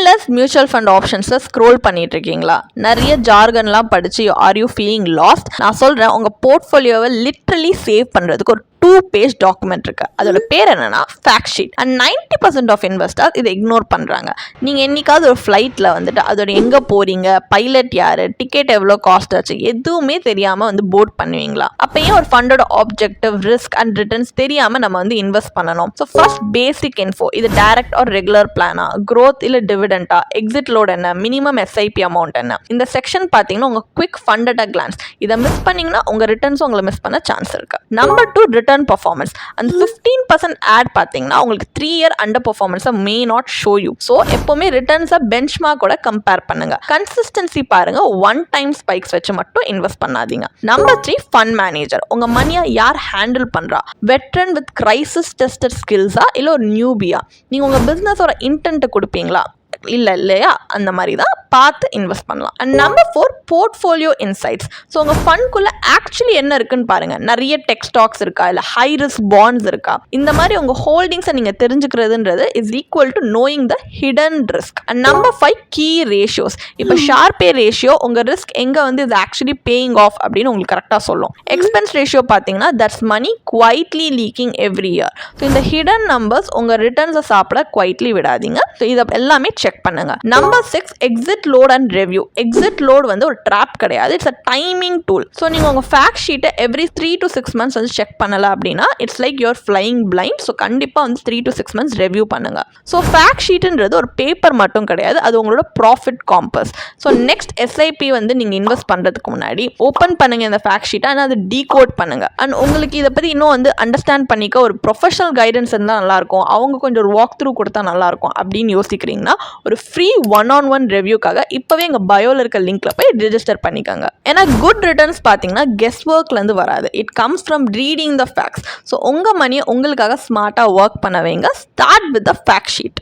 Endless mutual fund ஆப்ஷன்ஸை scroll பண்ணிட்டு இருக்கீங்களா நிறைய ஜார்கன்லாம் படிச்சு ஆர் யூ ஃபீலிங் லாஸ்ட் நான் சொல்கிறேன் உங்கள் போர்ட்ஃபோலியோவை லிட்ரலி சேவ் பண்ணுறதுக்கு ஒரு டூ பேஜ் டாக்குமெண்ட் இருக்கு. அதோட பேர் என்னன்னா fact sheet and ninety percent of investors இதை இக்னோர் பண்ணுறாங்க நீங்கள் என்னைக்காவது ஒரு ஃப்ளைட்டில் வந்துட்டு அதோட எங்கே போகிறீங்க பைலட் யார் டிக்கெட் எவ்வளோ காஸ்ட் ஆச்சு எதுவுமே தெரியாமல் வந்து போர்ட் பண்ணுவீங்களா? அப்போ ஏன் ஒரு ஃபண்டோட ஆப்ஜெக்டிவ் ரிஸ்க் அண்ட் ரிட்டர்ன்ஸ் தெரியாமல் நம்ம வந்து இன்வெஸ்ட் பண்ணணும்? ஸோ ஃபர்ஸ்ட் பேசிக் இன்ஃபோ இது டைரக்ட் ஆர் ரெகுலர் பிளானா க்ரோத் இல்லை டிவிடெண்டா எக்ஸிட் லோட் என்ன? மினிமம் எஸ்ஐபி அமௌண்ட் என்ன? இந்த செக்ஷன் பார்த்தீங்கன்னா உங்கள் குவிக் ஃபண்ட் அட் கிளான்ஸ் இதை மிஸ் பண்ணிங்கன்னா உங்கள் ரிட்டர்ன்ஸும் உங்களை மிஸ் பண்ண சான்ஸ் இருக்குது நம்பர் டூ ரிட்டர்ன் பர்ஃபார்மன்ஸ் அந்த ஃபிஃப்டீன் பர்சன்ட் ஆட் பார்த்தீங்கன்னா உங்களுக்கு த்ரீ இயர் அண்டர் பர்ஃபார்மன்ஸை may not show you so எப்போவுமே ரிட்டர்ன்ஸை பெஞ்ச் மார்க்கோட கம்பேர் பண்ணுங்க. கன்சிஸ்டன்சி பாருங்க ஒன் டைம் ஸ்பைக்ஸ் வச்சு மட்டும் இன்வெஸ்ட் பண்ணாதீங்க. நம்பர் த்ரீ ஃபண்ட் மேனேஜர் உங்க மணியை யார் ஹேண்டில் பண்றா? வெட்ரன் வித் கிரைசிஸ் டெஸ்டர் ஸ்கில்ஸா இல்லை ஒரு நியூபியா நீங்க உங்க பிசினஸோட இன்டென்ட் கொடுப்பீங்களா? இல்லை இல்லையா? அந்த மாதிரி தான் பார்த்து இன்வெஸ்ட் பண்ணலாம். And number four portfolio insights so உங்கள் ஃபண்ட்குள்ளே ஆக்சுவலி என்ன இருக்குன்னு பாருங்கள் நிறைய டெக் ஸ்டாக்ஸ் இருக்கா? இல்லை ஹை ரிஸ்க் பாண்ட்ஸ் இருக்கா? இந்த மாதிரி உங்கள் ஹோல்டிங்ஸை நீங்கள் தெரிஞ்சுக்கிறதுன்றது is equal to knowing the hidden risk and number five key ratios இப்போ ஷார்பே ரேஷியோ உங்கள் ரிஸ்க் எங்கே வந்து இது ஆக்சுவலி பேயிங் ஆஃப் அப்படின்னு உங்களுக்கு கரெக்டாக சொல்லும். எக்ஸ்பென்ஸ் ரேஷியோ பார்த்தீங்கன்னா that's money quietly leaking every year so இந்த ஹிடன் நம்பர்ஸ் உங்கள் ரிட்டர்ன்ஸை சாப்பிட குவைட்லி விடாதீங்க. ஸோ இதை எல்லாமே செக் பண்ணுங்க. Number six exit load and review exit load வந்து ஒரு ட்ராப் கிடையாது. It's a timing tool so நீங்கள் உங்கள் ஃபேக்ட் ஷீட்டை every three to six months வந்து செக் பண்ணல அப்படின்னா it's like your flying blind so கண்டிப்பாக வந்து three to six months review பண்ணுங்க. ஸோ ஃபேக்ட் ஷீட்டுன்றது ஒரு பேப்பர் மட்டும் கிடையாது. அது உங்களோட profit compass so next SIP வந்து நீங்கள் இன்வெஸ்ட் பண்ணுறதுக்கு முன்னாடி ஓப்பன் பண்ணுங்கள் இந்த ஃபேக்ட் ஷீட்டை ஆனால் அது டீகோட் பண்ணுங்கள் அண்ட் உங்களுக்கு இதை பற்றி இன்னும் வந்து அண்டர்ஸ்டாண்ட் பண்ணிக்க ஒரு ப்ரொஃபஷனல் கைடன்ஸ் இருந்தால் நல்லாயிருக்கும் அவங்க கொஞ்சம் ஒரு வாக் த்ரூ கொடுத்தா நல்லாயிருக்கும் அப்படின்னு யோசிக்கிறீங்கன்னா ஒரு ஃப்ரீ ஒன் ஆன் ஒன் ரிவ்யூக்காக இப்போவே எங்கள் பயோவில் இருக்க லிங்க்ல போய் ரிஜிஸ்டர் பண்ணிக்கோங்க. ஏன்னா குட் ரிட்டர்ன்ஸ் பார்த்தீங்கன்னா கெஸ்ட் ஒர்க்லேருந்து வராது. It comes from reading the facts so உங்கள் மணியை உங்களுக்காக ஸ்மார்ட்டாக ஒர்க் பண்ண வைங்க. Start with the fact sheet